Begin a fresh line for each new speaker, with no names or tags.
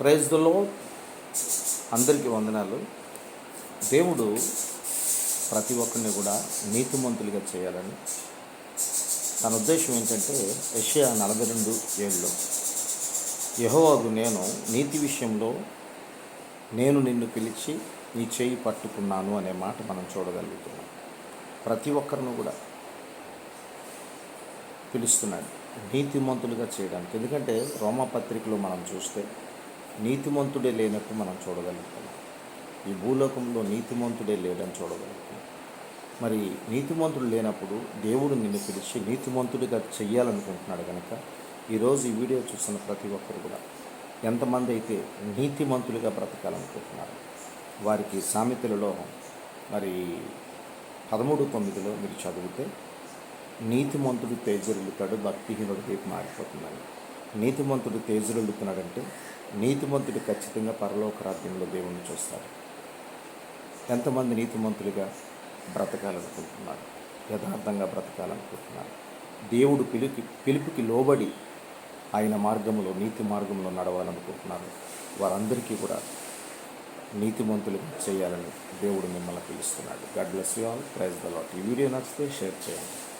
ప్రైజ్లో అందరికీ వందనాలు. దేవుడు ప్రతి ఒక్కరిని కూడా నీతిమంతులుగా చేయాలని. తన ఉద్దేశం ఏంటంటే ఏషియా నలభై రెండు ఏళ్ళలో యహోవాగు నేను నీతి విషయంలో నేను నిన్ను పిలిచి నీ చేయి పట్టుకున్నాను అనే మాట మనం చూడగలుగుతున్నాం. ప్రతి ఒక్కరిని కూడా పిలుస్తున్నాడు. నీతిమంతులుగా చేయడానికి. ఎందుకంటే రోమపత్రికలో మనం చూస్తే నీతిమంతుడే లేనట్టు మనం చూడగలుగుతున్నాం ఈ భూలోకంలో నీతిమంతుడే లేడని చూడగలుగుతున్నాం మరి నీతిమంతుడు లేనప్పుడు దేవుడు నిన్ను పిలిచి నీతిమంతుడిగా చెయ్యాలనుకుంటున్నాడు కనుక ఈరోజు ఈ వీడియో చూస్తున్న ప్రతి ఒక్కరు కూడా ఎంతమంది అయితే నీతిమంతులుగా బ్రతకాలనుకుంటున్నారు వారికి సామెతలలో మరి పదమూడు తొమ్మిదిలో మీరు చదివితే నీతిమంతుడు తేజరులుతాడు భక్తిహీనుడు వైపు మారిపోతున్నాడు. నీతిమంతుడు తేజరులుతున్నాడంటే నీతిమంతుడు ఖచ్చితంగా పరలోక రాజ్యంలో దేవుణ్ణి చూస్తాడు. ఎంతమంది నీతిమంతులుగా బ్రతకాలనుకుంటున్నారు? యథార్థంగా బ్రతకాలనుకుంటున్నారు? దేవుడు పిలుపు పిలుపుకి లోబడి ఆయన మార్గంలో నీతి మార్గంలో నడవాలనుకుంటున్నారు. వారందరికీ కూడా నీతిమంతులు చేయాలని దేవుడు మిమ్మల్ని పిలుస్తున్నాడు. God bless you all praise the Lord ఈ వీడియో నచ్చితే షేర్ చేయండి.